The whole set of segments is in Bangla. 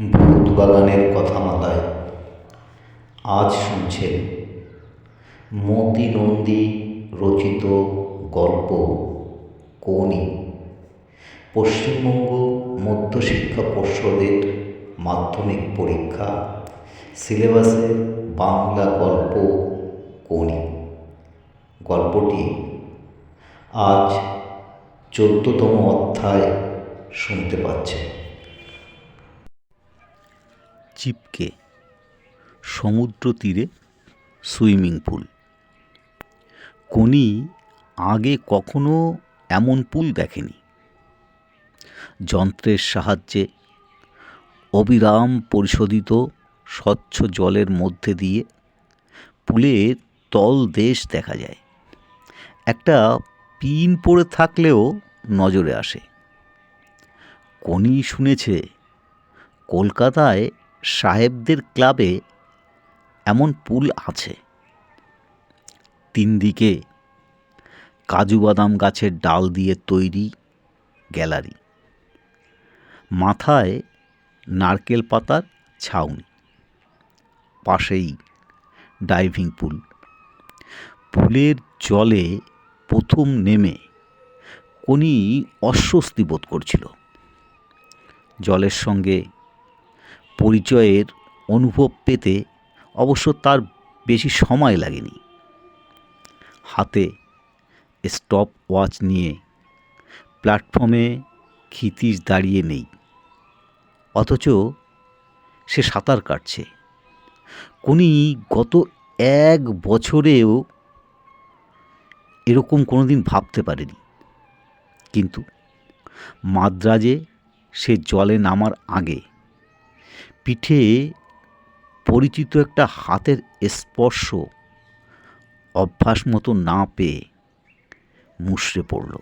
ভূত বাগানের কথা মাতায় আজ শুনছেন মতি নন্দী রচিত গল্প কোনি পশ্চিমবঙ্গ মধ্যশিক্ষা পর্ষদের মাধ্যমিক পরীক্ষা, সিলেবাসে বাংলা গল্প কোনি গল্পটি আজ চোদ্দতম অধ্যায় শুনতে পাচ্ছেন। চিপকে সমুদ্র তীরে সুইমিং পুল। কোনি আগে কখনো এমন পুল দেখেনি। যন্ত্রের সাহায্যে অবিরাম পরিশোধিত স্বচ্ছ জলের মধ্যে দিয়ে পুলের তল দেশ দেখা যায়। একটা পিন পড়ে থাকলেও নজরে আসে। কোনি শুনেছে, কলকাতায় সাহেবদের ক্লাবে এমন পুল আছে। তিন দিকে কাজু বাদাম গাছের ডাল দিয়ে তৈরি গ্যালারি। মাথায় নারকেল পাতার ছাউনি। পাশেই ডাইভিং পুল। পুলের জলে প্রথম নেমে কোনি অস্বস্তি বোধ করছিল। জলের সঙ্গে পরিচয়ের অনুভব পেতে অবশ্য তার বেশি সময় লাগেনি। হাতে স্টপ ওয়াচ নিয়ে প্ল্যাটফর্মে ক্ষিতিশ দাঁড়িয়ে নেই। অথচ সে সাঁতার কাটছে। কোনি গত এক বছরেও এরকম কোনো দিন ভাবতে পারেনি। কিন্তু মাদ্রাজে সে জলে নামার আগে পিঠে পরিচিত একটা হাতের স্পর্শ অভ্যাস মতো না পেয়ে মুষড়ে পড়ল।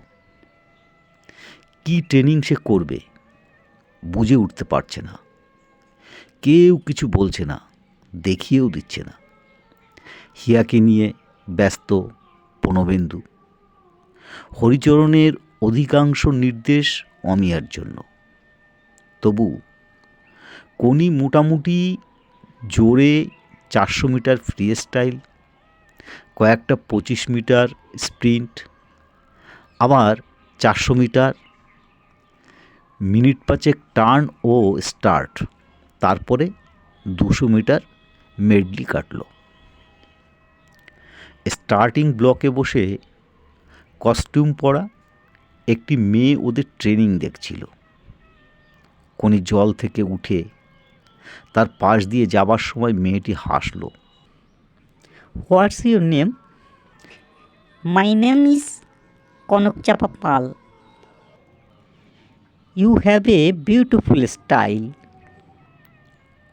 কি ট্রেনিং সে করবে বুঝে উঠতে পারছে না। কেউ কিছু বলছে না, দেখিয়েও দিচ্ছে না। হিয়াকে নিয়ে ব্যস্ত বনবেন্দু হরিচরণের অধিকাংশ নির্দেশ অমিয়ার জন্য। তবু কোনি মোটামুটি জোরে চারশো মিটার ফ্রি স্টাইল, কয়েকটা পঁচিশ মিটার স্প্রিন্ট, আবার চারশো মিটার মিনিট পাঁচেক টার্ন ও স্টার্ট, তারপরে দুশো মিটার মেডলি কাটল। স্টার্টিং ব্লকে বসে কস্টিউম পরা একটি মেয়ে ওদের ট্রেনিং দেখছিল। কোনি জল থেকে উঠে তার পাশ দিয়ে যাবার সময় মেয়েটি হাসল what's your name my is Konok Chapa Pal. You have a beautiful style.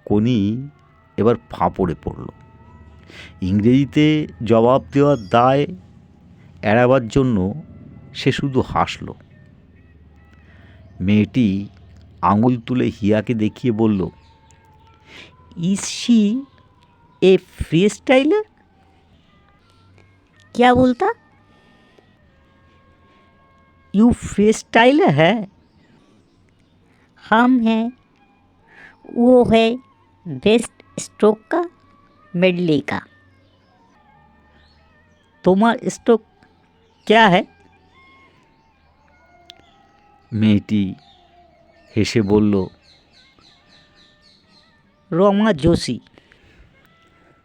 Koni এবার ফাঁপড়ে পড়ল ইংরেজিতে জবাব দেওয়ার দায় এড়াবার জন্য সে শুধু হাসল মেয়েটি আঙুল তুলে হিয়াকে দেখিয়ে বলল Is she a freestyler? क्या बोलता यू फ्रीस्टाइलर है हम हैं वो है बेस्ट स्ट्रोक का मेडली का तुम्हारा स्ट्रोक क्या है মেয়েটি হেসে বলল রমা যোশী।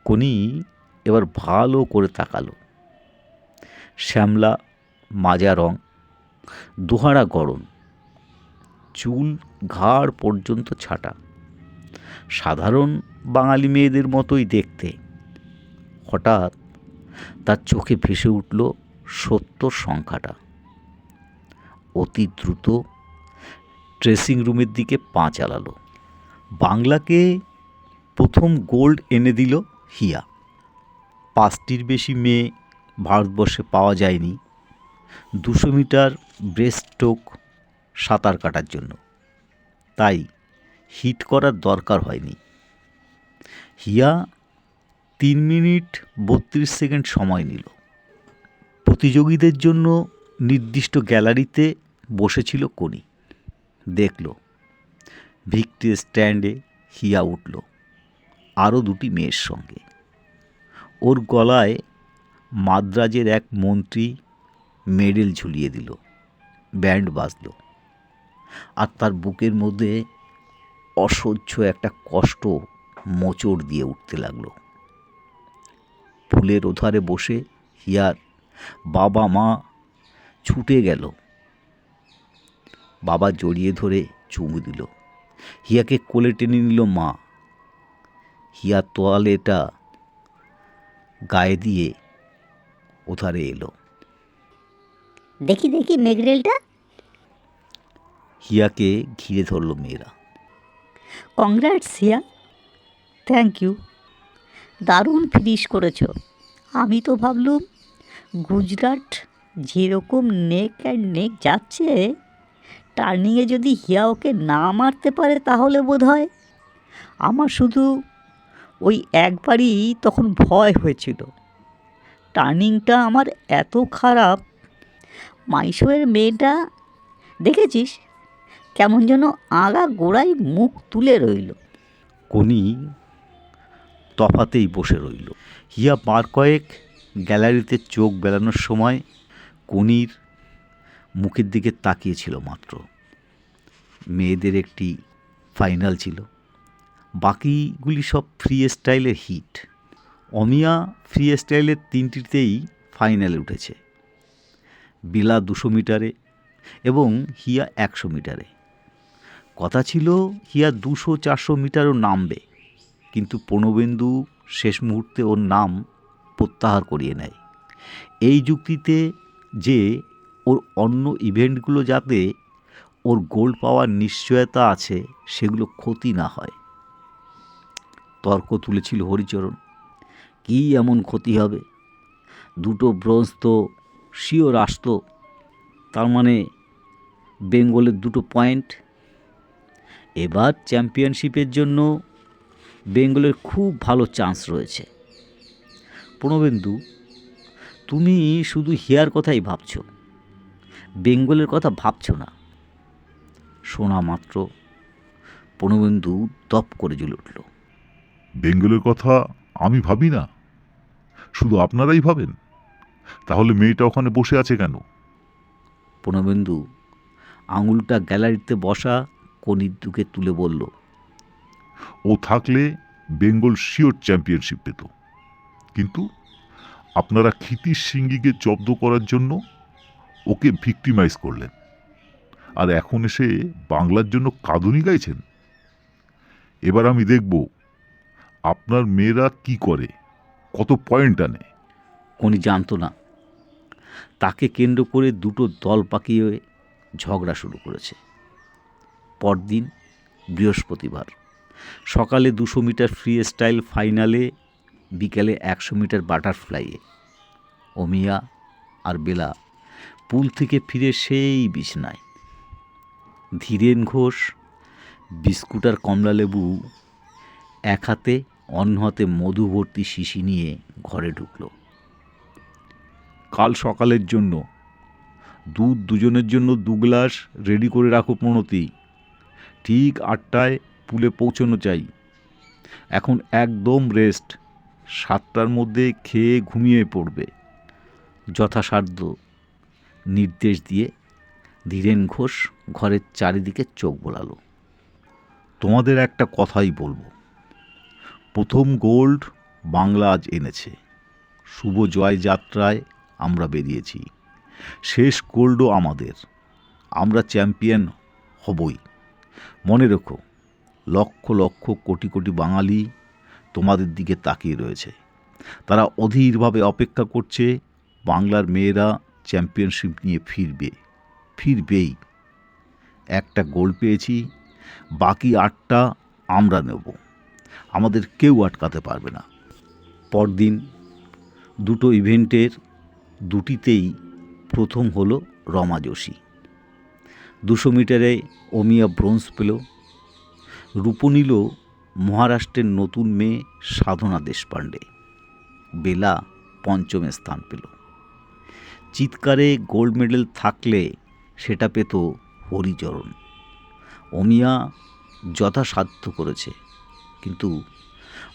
কোনি এবার ভালো করে তাকালো। শ্যামলা, মাজা রং, দুহারা গরম। চুল ঘাড় পর্যন্ত ছাটা। সাধারণ বাঙালি মেয়েদের মতোই দেখতে। হঠাৎ তার চোখে ভেসে উঠল সত্তর সংখ্যাটা। অতি দ্রুত ড্রেসিং রুমের দিকে পা চালালো। বাংলাকে প্রথম গোল্ড এনে দিল হিয়া। পাঁচটির বেশি মেয়ে ভারতবর্ষে পাওয়া যায়নি। দুশো মিটার ব্রেস্ট স্ট্রোক সাঁতার কাটার জন্য। তাই হিট করার দরকার হয়নি। হিয়া তিন মিনিট বত্রিশ সেকেন্ড সময় নিল। প্রতিযোগীদের জন্য নির্দিষ্ট গ্যালারিতে বসেছিল কোনি দেখল ভিক্টি স্ট্যান্ডে হিয়া উঠল। আরও দুটি মেয়ের সঙ্গে। ওর গলায় মাদ্রাজের এক মন্ত্রী মেডেল ঝুলিয়ে দিল, ব্যান্ড বাজল আর তার বুকের মধ্যে অসহ্য একটা কষ্ট মোচড় দিয়ে উঠতে লাগল। ফুলের ওধারে বসে হিয়ার বাবা মা ছুটে গেল। বাবা জড়িয়ে ধরে চুমু দিল। হিয়াকে কোলে টেনে নিল মা। হিয়া তোয়ালেটা গায়ে দিয়ে ওধারে এলো। দেখি দেখি মেঘরেলটা। হিয়াকে ঘিরে ধরল মেয়েরা। কংগ্রাটস সিয়া থ্যাংক ইউ দারুণ ফিনিশ করেছ। আমি তো ভাবলুম গুজরাট যেরকম নেক অ্যান্ড নেক যাচ্ছে টার্নিংয়ে যদি হিয়া ওকে না মারতে পারে তাহলে বোধ হয় আমার শুধু ওই একবারই তখন ভয় হয়েছিল। টার্নিংটা আমার এত খারাপ, মাইশোয়ের মেয়েটা, দেখেছিস? কেমন যেন আগা গোড়ায় মুখ তুলে রইল। কোনি তফাতেই বসে রইল। হিয়া পার কয়েক গ্যালারিতে চোখ বেড়ানোর সময় কোনির মুখের দিকে তাকিয়েছিল মাত্র। মেয়েদের একটি ফাইনাল ছিল। বাকিগুলি সব ফ্রি স্টাইলের হিট। অমিয়া ফ্রি স্টাইলের তিনটিতেই ফাইনালে উঠেছে। বিলা দুশো মিটারে এবং হিয়া একশো মিটারে। কথা ছিল হিয়া দুশো চারশো মিটারও নামবে, কিন্তু প্রণবেন্দু শেষ মুহূর্তে ওর নাম প্রত্যাহার করিয়ে নেয়। এই যুক্তিতে যে ওর অন্য ইভেন্টগুলো যাতে ওর গোল্ড পাওয়ার নিশ্চয়তা আছে, সেগুলো ক্ষতি না হয়। তর্ক তুলেছিল হরিচরণ। কী এমন ক্ষতি হবে? দুটো ব্রোঞ্জ তো শিওর আসতো। তার মানে বেঙ্গলের দুটো পয়েন্ট। এবার চ্যাম্পিয়নশিপের জন্য বেঙ্গলের খুব ভালো চান্স রয়েছে। প্রণবেন্দু, তুমি শুধু হিয়ার কথাই ভাবছ? বেঙ্গলের কথা ভাবছ না? শোনা মাত্র। প্রণবেন্দু দপ করে জ্বলে উঠল। বেঙ্গলের কথা আমি ভাবি না। শুধু আপনারাই ভাবেন। তাহলে মেয়েটা ওখানে বসে আছে কেন? প্রণবেন্দু আঙুলটা গ্যালারিতে বসা কনির দুকে তুলে বলল ও থাকলে বেঙ্গল শিওর চ্যাম্পিয়নশিপ পেত। কিন্তু আপনারা ক্ষিতিশ সিঙ্গিকে জব্দ করার জন্য ওকে ভিক্টিমাইজ করলেন। আর এখন এসে বাংলার জন্য কাঁদুনি গাইছেন। এবার আমি দেখব আপনার মেয়েরা কি করে? কত পয়েন্ট আনে? উনি জানতো না। তাকে কেন্দ্র করে দুটো দল পাকিয়ে ঝগড়া শুরু করেছে। পরদিন বৃহস্পতিবার। সকালে দুশো মিটার ফ্রি স্টাইল ফাইনালে বিকেলে একশো মিটার বাটারফ্লাইয়ে অমিয়া আর বেলা পুল থেকে ফিরে সেই বিছনায়। ধীরেন ঘোষ, বিস্কুট আর কমলালেবু এক হাতে অন্য হাতে মধু ভর্তি শিশি নিয়ে ঘরে ঢুকলো। কাল সকালের জন্য, দুধ দুজনের জন্য দু গ্লাস রেডি করে রাখো প্রণতি। ঠিক আটটায় পুলে পৌঁছানো চাই। এখন একদম রেস্ট সাতটার মধ্যে খেয়ে ঘুমিয়ে পড়বে। যথাসাধ্য নির্দেশ দিয়ে ধীরেন ঘোষ ঘরের চারিদিকে চোখ বোলালো। তোমাদের একটা কথাই বলব। প্রথম গোল্ড বাংলা আজ এনেছে। শুভ জয় যাত্রায় আমরা বেরিয়েছি। শেষ গোল্ডও আমাদের। আমরা চ্যাম্পিয়ন হবই। মনে রেখো, লক্ষ লক্ষ কোটি কোটি বাঙালি তোমাদের দিকে তাকিয়ে রয়েছে। তারা অধীরভাবে অপেক্ষা করছে বাংলার মেয়েরা চ্যাম্পিয়নশিপ নিয়ে ফিরবে, ফিরবেই। একটা গোল পেয়েছি, বাকি আটটা আমরা নেব। আমাদের কেউ আটকাতে পারবে না। পরদিন দুটো ইভেন্টের দুটিতেই প্রথম হলো রমা যোশী। দুশো মিটারে অমিয়া ব্রোঞ্জ পেল। রূপ নিল মহারাষ্ট্রের নতুন মেয়ে সাধনা দেশপাণ্ডে। বেলা পঞ্চমে স্থান পেল। চিৎকারে গোল্ড মেডেল থাকলে সেটা পেত হরিচরণ। অমিয়া যথাসাধ্য করেছে। কিন্তু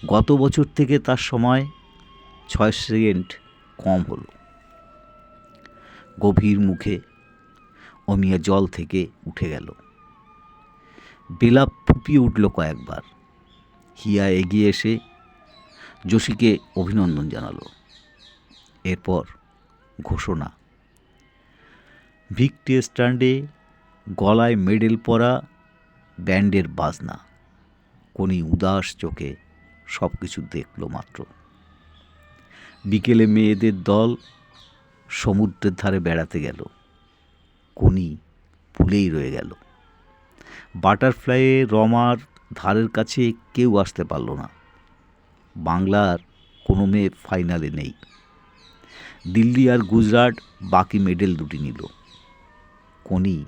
গত বছর থেকে তার সময় ছয় সেকেন্ড কম হলো। গভীর মুখে অমিয়া জল থেকে উঠে গেল। বেলা ফুপিয়ে উঠল কয়েকবার। হিয়া এগিয়ে এসে যোশীকে অভিনন্দন জানালো। এরপর ঘোষণা। ভিক্টি স্ট্যান্ডে গলায় মেডেল পরা ব্যান্ডের বাজনা। কোনি উদাস চোখে সব কিছু দেখল মাত্র। বিকেলে মেয়েদের দল সমুদ্রের ধারে বেড়াতে গেল। কোনি ভুলেই রয়ে গেল। বাটারফ্লাইয়ে রমার ধারের কাছে কেউ আসতে পারল না। বাংলার কোনো মেয়ে ফাইনালে নেই। দিল্লি আর গুজরাট বাকি মেডেল দুটি নিল। কোনি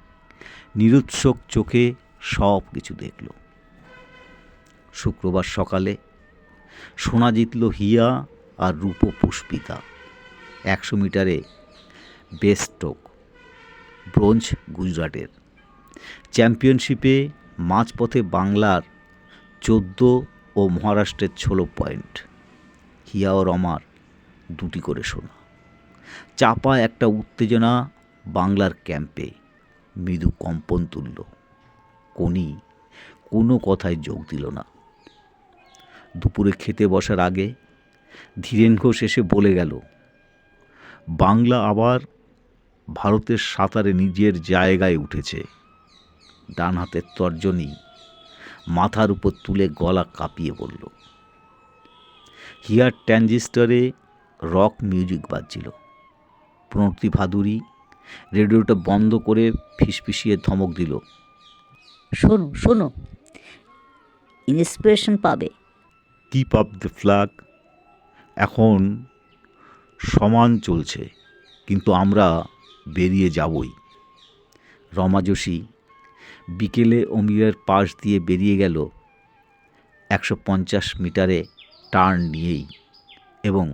নিরুৎসুক চোখে সব কিছু দেখল। শুক্রবার সকালে। সোনা জিতল হিয়া আর রূপ পুষ্পিতা। একশো মিটারে বেস্টোক, ব্রোঞ্জ গুজরাটের। চ্যাম্পিয়নশিপে মাঝপথে বাংলার চোদ্দ ও মহারাষ্ট্রের ষোলো পয়েন্ট। হিয়া ও রমার দুটি করে শোনা চাপা একটা উত্তেজনা বাংলার ক্যাম্পে। মৃদু কম্পন তুলল। কোনি কোনো কথায় যোগ দিল না। দুপুরে খেতে বসার আগে ধীরেন ঘোষ এসে বলে গেল, বাংলা আবার ভারতের সাঁতারে নিজের জায়গায় উঠেছে। ডান হাতের তর্জনী মাথার উপর তুলে গলা কাঁপিয়ে বলল। হিয়ার ট্যানজিস্টারে রক মিউজিক বাজছিল। প্রণতি ভাদুরী রেডিওটা বন্ধ করে ফিসফিসিয়ে ধমক দিল, শোনো শোনো ইন্সপিরেশন পাবে। কিপ আপ দ্য ফ্ল্যাগ এখন সমান চলছে, কিন্তু আমরা বেরিয়ে যাবই। রমা যোশী বিকেলে অমিরের পাশ দিয়ে বেরিয়ে গেল একশো পঞ্চাশ মিটারে টার্ন নিয়েই এবং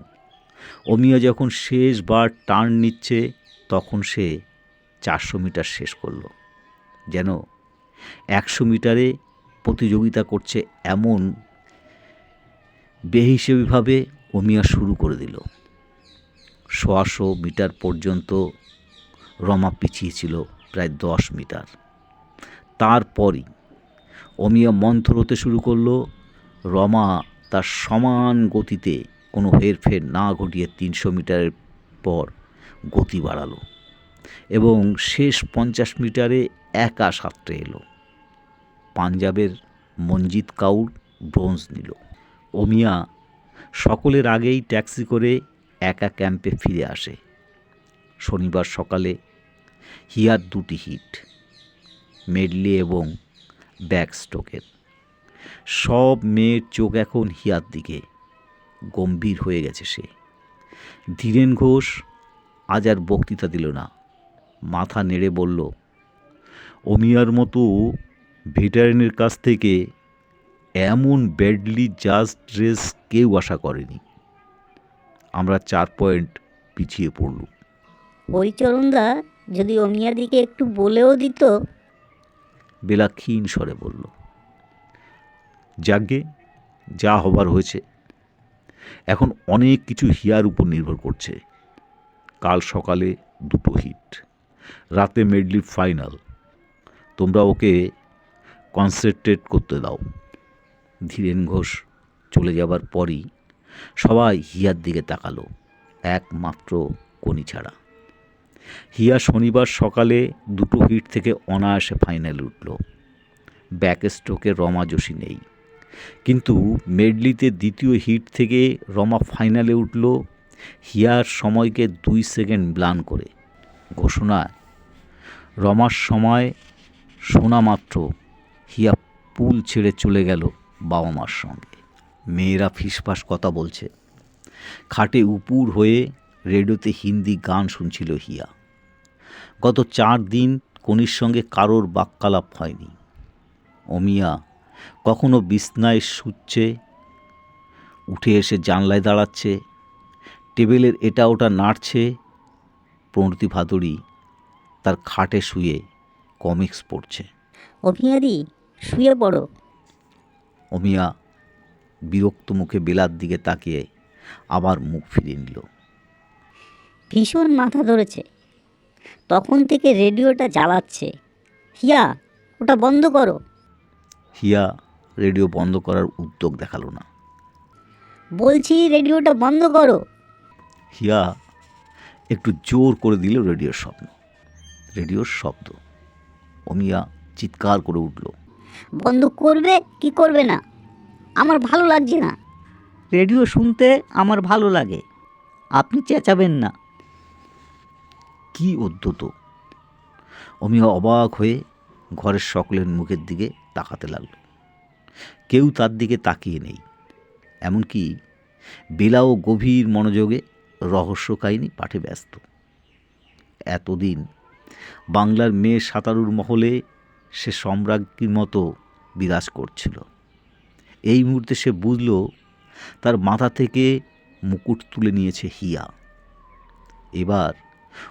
অমিয়া যখন শেষবার টার্ন নিচ্ছে, তখন সে চারশো মিটার শেষ করল। যেন একশো মিটারে প্রতিযোগিতা করছে এমন বেহিসেবিভাবে অমিয়া শুরু করে দিল। সোয়াশো মিটার পর্যন্ত রমা পিছিয়ে ছিল প্রায় দশ মিটার। তারপরই অমিয়া মন্থর হতে শুরু করল। রমা তার সমান গতিতে কোনো হেরফের না ঘটিয়ে তিনশো মিটারের পর গতি বাড়ালো এবং শেষ পঞ্চাশ মিটারে একা সাঁতরে এলো। পাঞ্জাবের মঞ্জিত কাউর ব্রোঞ্জ নিল। অমিয়া সকলের আগেই ট্যাক্সি করে একা ক্যাম্পে ফিরে আসে। শনিবার সকালে হিয়ার দুটি হিট, মেডলি এবং ব্যাক স্ট্রোকের সব মেয়ের চোখ এখন হিয়ার দিকে, গম্ভীর হয়ে গেছে সে। ধীরেন ঘোষ আজ আর বক্তৃতা দিল না। মাথা নেড়ে বলল অমিয়ার মতো ভেটারেনের কাছ থেকে এমন ব্যাডলি জাস্ট রেস কেউ আশা করেনি। আমরা চার পয়েন্ট পিছিয়ে পড়ল ওই চরণদা যদি অমিয়াদিকে একটু বলেও দিত। বেলা ক্ষীণ স্বরে বলল যাগে যা হবার হয়েছে। এখন অনেক কিছু হিয়ার উপর নির্ভর করছে। কাল সকালে দুটো হিট রাতে মেডলি ফাইনাল তোমরা ওকে কনসেন্ট্রেট করতে দাও। ধীরেন ঘোষ চলে যাবার পরই সবাই হিয়ার দিকে তাকালো, একমাত্র কোনি ছাড়া। হিয়া শনিবার সকালে দুটো হিট থেকে অনায়াসে ফাইনালে উঠল। ব্যাক স্ট্রোকে রমা যোশী নেই। কিন্তু মেডলিতে দ্বিতীয় হিট থেকে রমা ফাইনালে উঠল, হিয়ার সময়কে দুই সেকেন্ড ব্লান করে। ঘোষণায়, রমার সময় শোনা মাত্র হিয়া পুল ছেড়ে চলে গেল বাবা মার সঙ্গে। মেয়েরা ফিসফাস কথা বলছে। খাটে উপুর হয়ে রেডিওতে হিন্দি গান শুনছিল হিয়া। গত চার দিন কনির সঙ্গে কারোর বাক্যালাপ হয়নি। অমিয়া কখনো বিছনায় শুচ্ছে, উঠে এসে জানলায় দাঁড়াচ্ছে, টেবিলের এটা ওটা নাড়ছে, প্রণতি ভাদুরী তার খাটে শুয়ে কমিক্স পড়ছে। অমিয়াদি শুয়ে পড়ো। অমিয়া বিরক্ত মুখে বেলার দিকে তাকিয়ে আবার মুখ ফিরিয়ে নিল। ভীষণ মাথা ধরেছে। তখন থেকে রেডিওটা জ্বালাচ্ছে। হিয়া ওটা বন্ধ করো। হিয়া রেডিও বন্ধ করার উদ্যোগ দেখাল না। বলছি রেডিওটা বন্ধ করো। হিয়া একটু জোর করে দিল রেডিওর স্বপ্ন। রেডিওর শব্দ। অমিয়া চিৎকার করে উঠল। বন্ধ করবে কি করবে না? আমার ভালো লাগছে না। রেডিও শুনতে আমার ভালো লাগে। আপনি চেঁচাবেন না। কি উদ্যত অমিয়া অবাক হয়ে ঘরের সকলের মুখের দিকে তাকাতে লাগল। কেউ তার দিকে তাকিয়ে নেই। এমনকি বেলাও গভীর মনোযোগে রহস্য কাহিনী পাঠে ব্যস্ত। এতদিন বাংলার মেয়ে সাঁতারুর মহলে সে সম্রাজ্ঞীর মতো বিরাজ করছিল। এই মুহূর্তে সে বুঝল, তার মাথা থেকে মুকুট তুলে নিয়েছে হিয়া। এবার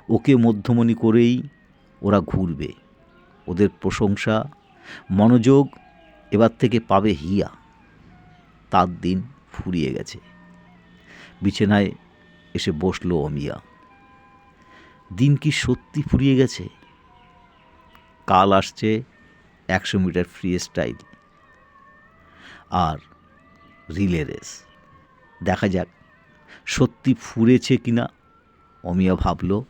ওকে মধ্যমণি করেই ওরা ঘুরবে। ওদের প্রশংসা, মনোযোগ এবার থেকে পাবে হিয়া। তার দিন ফুরিয়ে গেছে। বিছানায় এসে বসল অমিয়া। দিন কি সত্যি ফুরিয়ে গেছে? কাল আসছে একশো মিটার ফ্রি স্টাইল আর রিলে রেস দেখা যাক, সত্যি ফুরেছে কিনা, অমিয়া ভাবল,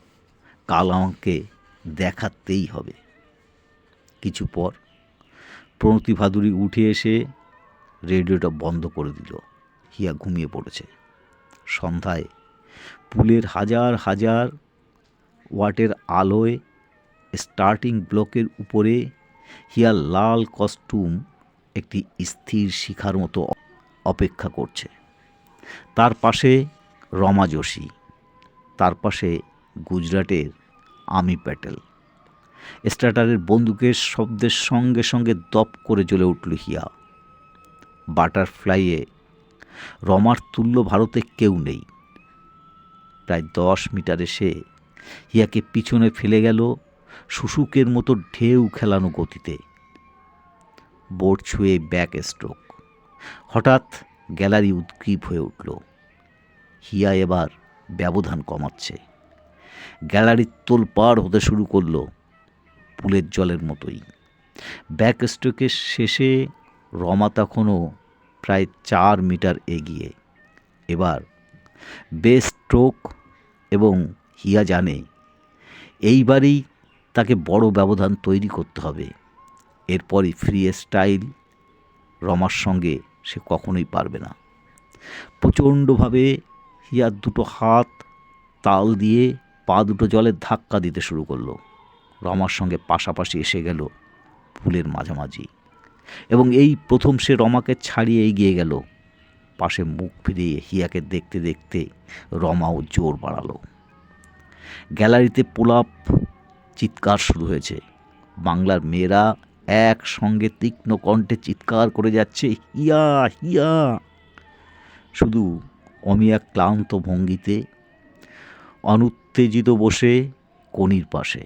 কাল আমাকে দেখাতেই হবে। কিছু পর, প্রণতি ভাদুরী উঠে এসে রেডিওটা বন্ধ করে দিল। হিয়া ঘুমিয়ে পড়েছে। সন্ধ্যায় পুলের হাজার হাজার ওয়াটের আলোয় স্টার্টিং ব্লকের উপরে হিয়ার লাল কস্টিউম একটি স্থির শিখার মতো অপেক্ষা করছে। তার পাশে রমা যোশী, তার পাশে গুজরাটের আমি প্যাটেল। স্টার্টারের বন্দুকের শব্দের সঙ্গে সঙ্গে দপ করে জ্বলে উঠল হিয়া। বাটারফ্লাইয়ে রমার তুল্য ভারতে কেউ নেই। প্রায় দশ মিটারে সে হিয়াকে পিছনে ফেলে গেল শুশুকের মতো ঢেউ খেলানো গতিতে। বোর্ড ছুঁয়ে ব্যাক স্ট্রোক। হঠাৎ গ্যালারি উদ্গ্রীব হয়ে উঠল। হিয়া এবার ব্যবধান কমাচ্ছে। গ্যালারির তোলপাড় হতে শুরু করল পুলের জলের মতোই। ব্যাক স্ট্রোকের শেষে রমা তখনও প্রায় চার মিটার এগিয়ে। এবার বেস স্ট্রোক এবং হিয়া জানে, এইবারেই তাকে বড় ব্যবধান তৈরি করতে হবে। এরপরই ফ্রি স্টাইল রমার সঙ্গে সে কখনোই পারবে না। প্রচণ্ডভাবে হিয়ার দুটো হাত তাল দিয়ে পা দুটো জলে ধাক্কা দিতে শুরু করল। রমার সঙ্গে পাশাপাশি এসে গেল ফুলের মাঝামাঝি এবং এই প্রথম সে রমাকে ছাড়িয়ে এগিয়ে গেল। পাশে মুখ ফিরিয়ে হিয়াকে দেখতে দেখতে রমাও জোর বাড়ালো। গ্যালারিতে পোলাপ চিৎকার শুরু হয়েছে। বাংলার মেয়েরা একসঙ্গে তীক্ষ্ণ কণ্ঠে চিৎকার করে যাচ্ছে হিয়া হিয়া! শুধু অমিয়া ক্লান্ত ভঙ্গিতে অনুত্তেজিত বসে কনির পাশে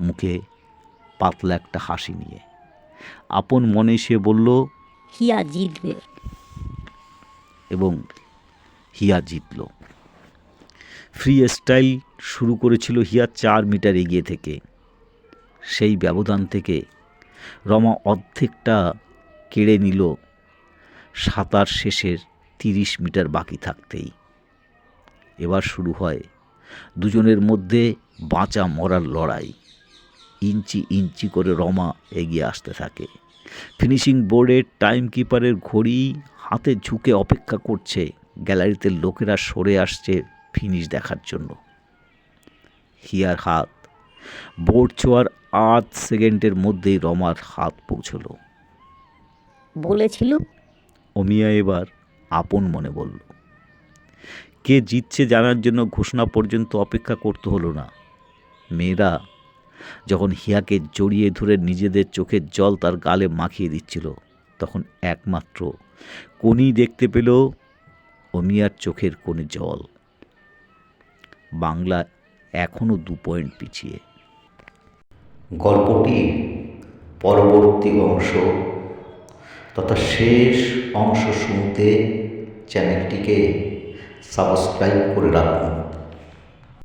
মুখে পাতলা একটা হাসি নিয়ে। আপন মনে সে বলল হিয়া জিতবে। এবং হিয়া জিতল। ফ্রি স্টাইল শুরু করেছিল হিয়া চার মিটার এগিয়ে থেকে। সেই ব্যবধান থেকে রমা অর্ধেকটা কেড়ে নিল। সাঁতার শেষের তিরিশ মিটার বাকি থাকতেই। এবার শুরু হয় দুজনের মধ্যে বাঁচা মরার লড়াই। ইঞ্চি ইঞ্চি করে রমা এগিয়ে আসতে থাকে। ফিনিশিং বোর্ডের টাইম কিপারের ঘড়ি হাতে ঝুঁকে অপেক্ষা করছে। গ্যালারিতে লোকেরা সরে আসছে ফিনিশ দেখার জন্য। হিয়ার হাত বোর্ড ছোঁয়ার আধ সেকেন্ডের মধ্যেই রমার হাত পৌঁছলো। বলেছিল? অমিয়া এবার আপন মনে বলল কে জিতছে জানার জন্য ঘোষণা পর্যন্ত অপেক্ষা করতে হলো না। মেয়েরা যখন হিয়াকে জড়িয়ে ধরে নিজেদের চোখের জল তার গালে মাখিয়ে দিচ্ছিল তখন একমাত্র কোনি দেখতে পেল অমিয়ার চোখের কোণে জল। বাংলা এখনও দু পয়েন্ট পিছিয়ে। গল্পটি পরবর্তী অংশ তথা শেষ অংশ শুনতে চ্যানেলটিকে সাবস্ক্রাইব করে রাখুন।